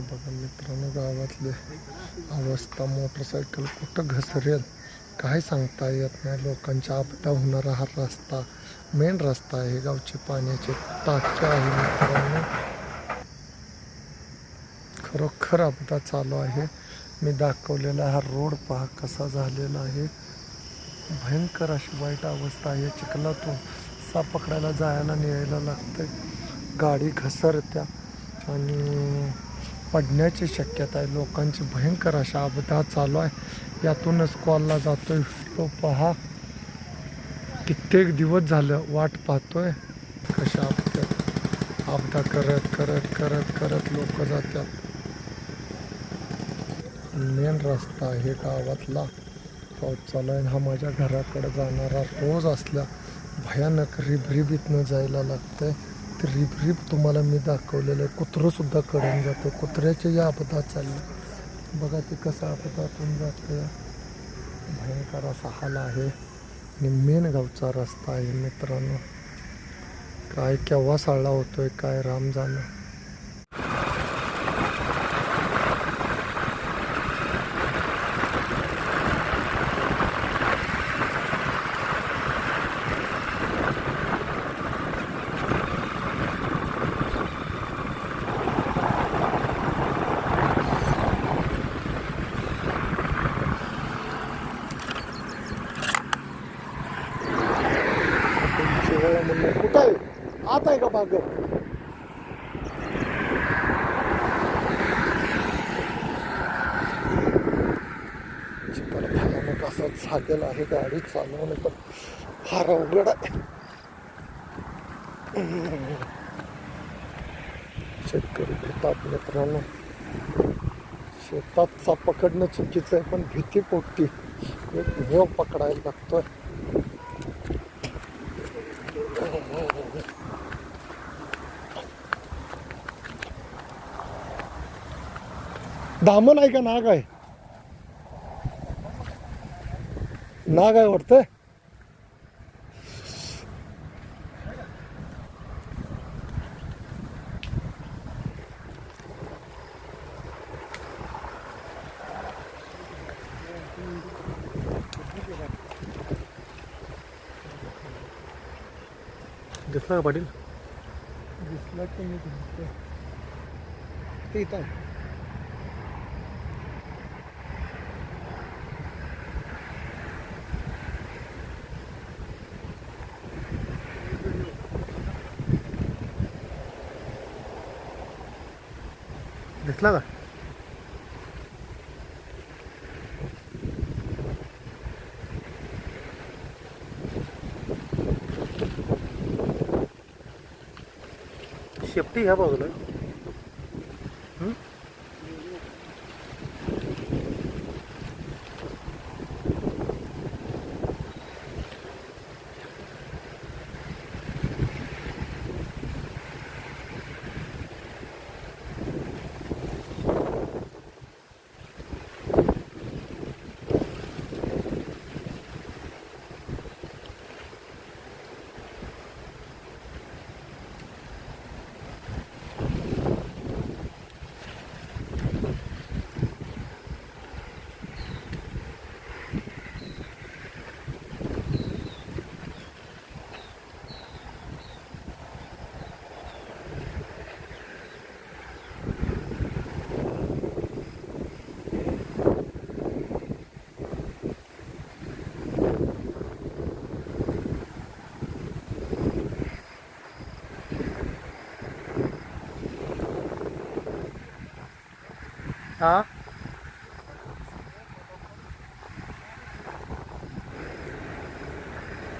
बघा मित्रांनो गावातले अवस्था मोटरसायकल कुठं घसरेल? काय सांगता येत नाही. लोकांच्या आपदा होणारा हा रस्ता मेन रस्ता आहे. गावचे पाण्याचे टाक्या आहे मित्रांनो. खरोखर आपदा चालू आहे. मी दाखवलेला हा रोड पहा कसा झालेला आहे. भयंकर अशी वाईट अवस्था आहे. चिखलातून साप पकडायला जायला न्यायला लागतं गाडी घसरत्या आणि पडण्याची शक्यता आहे. लोकांची भयंकर अशा अपघात चालू आहे. यातूनच कॉलला जातो आहे तो पहा कित्येक दिवस झालं वाट पाहतोय. कशा अपघात अपघात करत करत करत करत लोक जातात. मेन रस्ता आहे गावातला. पाऊस चालू आहे हा माझ्या घराकडे जाणारा रोज असल्या भयानक रिबरिबीतनं जायला लागतंय. ते रिप तुम्हाला मी दाखवलेलं आहे. कुत्रंसुद्धा कडून जातं. कुत्र्याचे या अपघात चालले. बघा ते कसं अपघातून जातं भयंकर असा हाल आहे. आणि मेन गावचा रस्ता आहे मित्रांनो. काय केव्हा साळला होतोय काय राम जाणं तुमची वेळ म्हणलं कुठं आहे आत आहे का बाग चिखल भयानक असा झालेला आहे गाडी चालवणं पण फार अवघड आहे. शेतकरी भेटतात मित्रांनो. शेतात पकडणं चुकीचं आहे पण भीती पोटती. एक मेव पकडायला लागतोय. दामन आहे का नाग आहे? नाग आहे वाटतं दिसला का पाटील? दिसला की तुमचं ते इथं दिसला का? शेपटी ह्या बाजूला हं?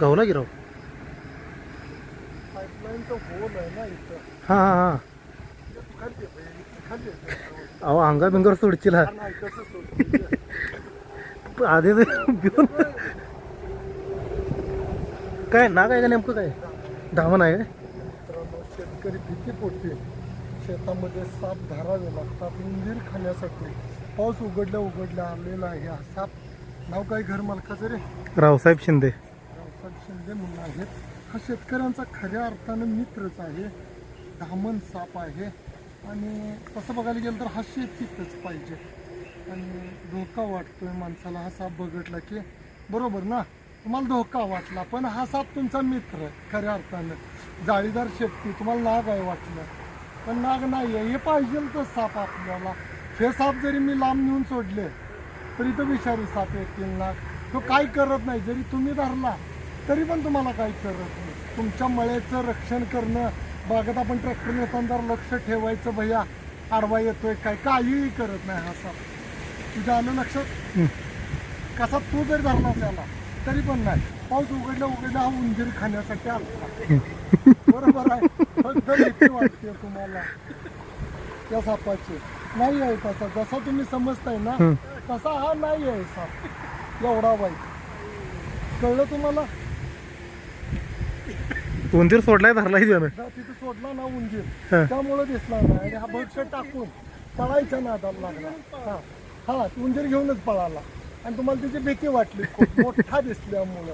गवला गिराव पाईपलाईनचं होल आहे ना इथं हां हां हां. अहो अंगा बिंगावर सोडशील हा? आधी तर भिऊन काय नाग आहे का नेमकं काय धावण आहे काय शेतकरी भीती पोटते शेतामध्ये साप धारावे लागतात. उंदीर खाण्यासाठी पाऊस उघडल्या उघडल्या आलेला आहे हा साप. नाव काय घर मालकाचं रे? रावसाहेब शिंदे. रावसाहेब शिंदे म्हणून आहेत. हा शेतकऱ्यांचा खऱ्या अर्थानं मित्रच आहे. धामण साप आहे. आणि तसं बघायला गेलं तर हा शेतीतच पाहिजे. आणि धोका वाटतोय माणसाला हा साप बघितला की. बरोबर ना? तुम्हाला धोका वाटला पण हा साप तुमचा मित्र खऱ्या अर्थानं. जाळीदार शेपटी तुम्हाला नाग आहे वाटलं? पण नाग नाही आहे हे पाहिजे तर साप आपल्याला. हे साप जरी मी लांब नेऊन सोडले तरी तो विषारी साप येतील ना तो काय करत नाही. जरी तुम्ही धरला तरी पण तुम्हाला काही करत नाही. तुमच्या मळ्याचं रक्षण करणं बागेत आपण ट्रॅक्टर नेताना जर लक्ष ठेवायचं भैया. आडवा येतोय काय? काहीही करत नाही हा साप. तुझ्या आलं लक्षात? कसा तू जरी धरला त्याला तरी पण नाही. पाऊस उघडला उघडला हा उंदीर खाण्यासाठी आला बरोबर आहे. फक्त भीती वाटते तुम्हाला. त्या सापाची. नाही आहे तसा. जसा तुम्ही समजताय ना तसा हा नाही आहे साप. एवढा वाईट. कळलं तुम्हाला? उंदीर सोडलाय धरलाय त्यानं. तिथे सोडला ना उंदीर. त्यामुळं दिसला नाही. आणि हा भक्ष टाकून पळायच्या नादाला लागला. हा. हा उंदीर घेऊनच पळाला. आणि तुम्हाला त्याची भीती वाटली. खूप मोठा दिसल्यामुळं.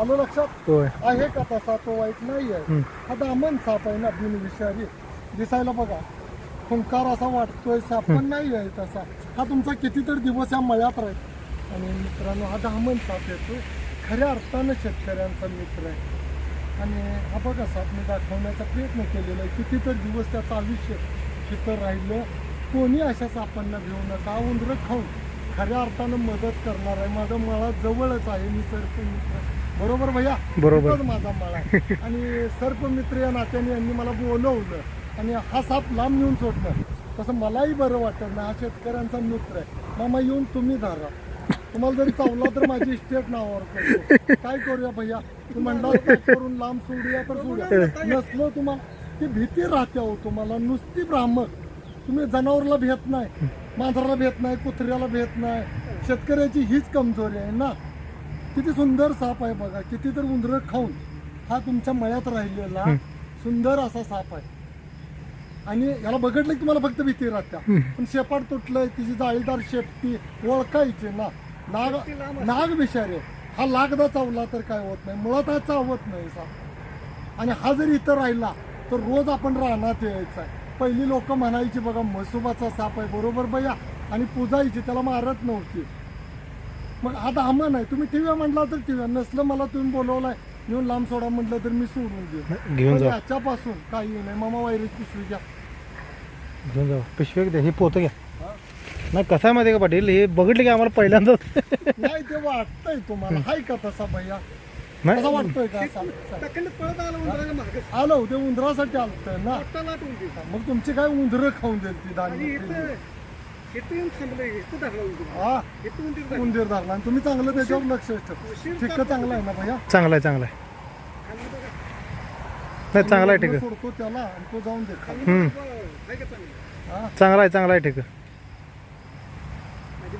आलं लक्षात? होय. आहे का तसा तो वाईट नाही आहे हा दामन साप आहे ना बिनविषारी दिसायला बघा. खुंकार असा वाटतोय साप पण नाही आहे तसा. हा तुमचा कितीतरी दिवस या मळ्यात राहील. आणि मित्रांनो हा दामन साप येतो खऱ्या अर्थानं शेतकऱ्यांचा मित्र आहे. आणि हा बघा साप मी दाखवण्याचा प्रयत्न केलेला आहे. कितीतरी दिवस त्याचं आयुष्य तिथं राहिलं. कोणी अशा सापांना घेऊ नका. उंदरं खाऊन खऱ्या अर्थानं मदत करणार आहे. माझा मळा जवळच आहे मी सर्प मित्र. बरोबर भैया? बरोबर. माझा मळा आहे. आणि सर्प मित्र या नात्याने यांनी मला बोलवलं आणि हा साप लांब येऊन सोडलं. तसं मलाही बरं वाटत नाही हा शेतकऱ्यांचा मित्र आहे. मामा येऊन तुम्ही धरा. तुम्हाला जरी चावला तर माझी इस्टेट नावावर करतो काय करूया भैया? तू म्हणला करून लांब सोडूया तर सोडूया. नसलं तुम्हाला ती भीती राहते हो तुम्हाला. नुसती भ्रामक. तुम्ही जनावरला भेट नाही मांजराला भेट नाही कुत्र्याला भेट नाही. शेतकऱ्याची हीच कमजोरी आहे ना. किती सुंदर साप आहे बघा. किती तर उंदरं खाऊन हा तुमच्या मळ्यात राहिलेला सुंदर असा साप आहे. आणि याला बघितलं की तुम्हाला फक्त भीती राहत्या पण शेपाट तुटलंय तिची जाळीदार शेपटी ओळखायची ना. नाग नाग विषारे हा लागदा चावला तर काय होत नाही. मुळात हा चावत नाही साप. आणि हा जर इथं राहिला तर रोज आपण रानात यायचा. आहे पहिली लोक म्हणायची बघा म्हसोबाचा साप आहे. बरोबर बया आणि पूजायची त्याला मारत नव्हती. मग आता आम्हा नाही. तुम्ही टिव्या म्हटला तर टिव्या नसलं मला तुम्ही बोलवलाय. येऊन लांब सोडा म्हटलं तर मी सोडून घेऊन याच्यापासून काही नाही. मामा वायरस पिशवी घ्या. घेऊन जा पिशवी द्या हे पोतं घ्या. नाही कसं आहे माहिती का पाटील? हे बघितलं की आम्हाला पहिल्यांदा नाही ते वाटतंय तुम्हाला. हाय का तसा भैया? नाही. वाटतोय का आलं आलं होते. उंदरासाठी आलतंय ना. मग तुमची काय उंदरं खाऊन देईल ती दाणी इथं इथं येऊन थांबलं इथं धरला उंदीर हा? इथं उंदीर धरला. उंदीर धरला. आणि तुम्ही चांगलं त्याच्यावर लक्ष ठेव. उशीर ठीक चांगला आहे ना भैया? चांगला आहे चांगला आहे. बघा, नाही चांगला आहे ठीक मी आहे सोडतो त्याला आणि तो जाऊन खाली. बघा, आहे का चांगलं? हा? चांगला आहे चांगला आहे ठीक आहे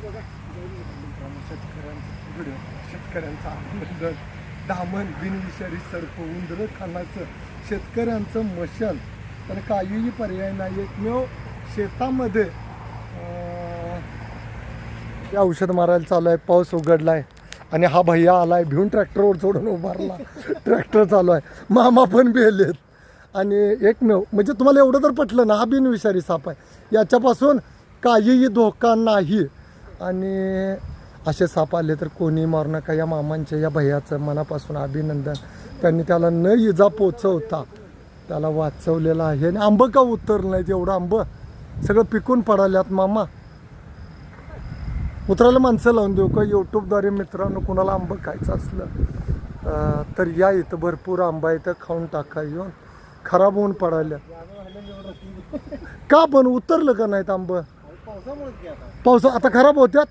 बघा मित्रांनो, शेतकऱ्यांचं व्हिडिओ शेतकऱ्यांचा आनंद दामन बिनविषारी सर्प उंदरं खाण्याचं शेतकऱ्यांचं मशाल. पण काहीही पर्याय नाही एकमेव शेतामध्ये हे औषध मारायला चालू आहे पाऊस उघडला आहे आणि हा भैया आला आहे भिवून ट्रॅक्टरवर सोडून उभारला. ट्रॅक्टर चालू आहे. मामा पण बेलेत आणि एकमेव म्हणजे तुम्हाला एवढं तर पटलं ना हा बिनविषारी साप आहे. याच्यापासून काहीही धोका नाही. आणि असे साप आले तर कोणी मारू नका. या मामांच्या या भैयाचं मनापासून अभिनंदन. त्यांनी त्याला न इजा पोचवता त्याला वाचवलेलं आहे. आणि आंब का उतरलं नाही एवढं आंब सगळं पिकून पडाल्यात मामा. उतरायला माणसं लावून देऊ का? यूट्यूबद्वारे मित्रांनो कुणाला आंबं खायचं असलं तर या इथं भरपूर आंबा इथं खाऊन टाका येऊन. खराब होऊन पडाल्या का पण उतरलं का नाहीत आंब? की आता खराब होत्यात?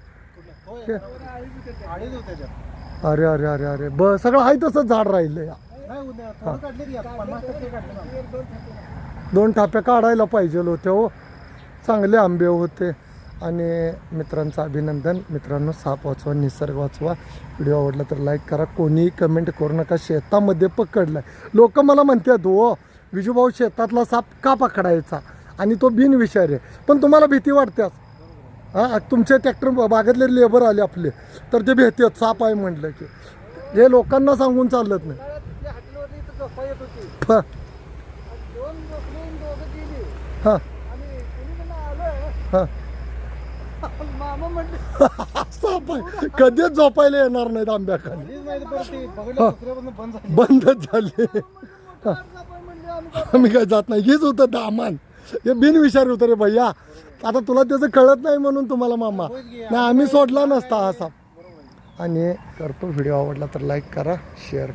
अरे अरे अरे अरे. ब सगळं आहे तसं झाड राहिलं या दोन टाप्या काढायला पाहिजे होते हो. चांगले आंबे होते. आणि मित्रांचं अभिनंदन. मित्रांनो साप वाचवा निसर्ग वाचवा. व्हिडिओ आवडला तर लाईक करा. कोणीही कमेंट करू नका. शेतामध्ये पकडलाय. लोक मला म्हणतात हो विजूभाऊ शेतातला साप का पकडायचा? आणि तो बिनविषारी आहे. पण तुम्हाला भीती वाटतेच. हां तुमचे ट्रॅक्टर बागेतले लेबर आले आपले. तर ते भेटतात साप आहे म्हटलं की. हे लोकांना सांगून चालत नाही. हां. हां. मामा म्हणले. कधीच झोपायला येणार नाहीत आंब्याखाली. बंद झाली. बंदच झाले. आम्ही काय जात नाही हेच होतं दामान हे बिनविषारी होतं रे भैया. आता तुला त्याचं कळत नाही म्हणून तुम्हाला मामा. नाही आम्ही सोडला नसता हा साप आणि करतो व्हिडिओ आवडला तर लाईक करा शेअर